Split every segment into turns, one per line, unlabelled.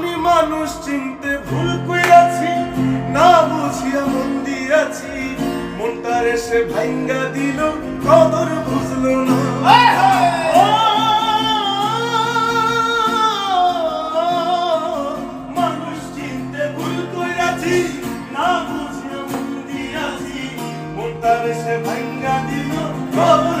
আমি মানুষ চিনতে ভুল করিয়াছি না বুঝিয়া মন দিয়াছি। মনটার এসে ভাঙ্গা দিল কদর বুঝলো না। মানুষ চিনতে ভুল না ভাঙ্গা দিল কদর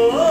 Oh.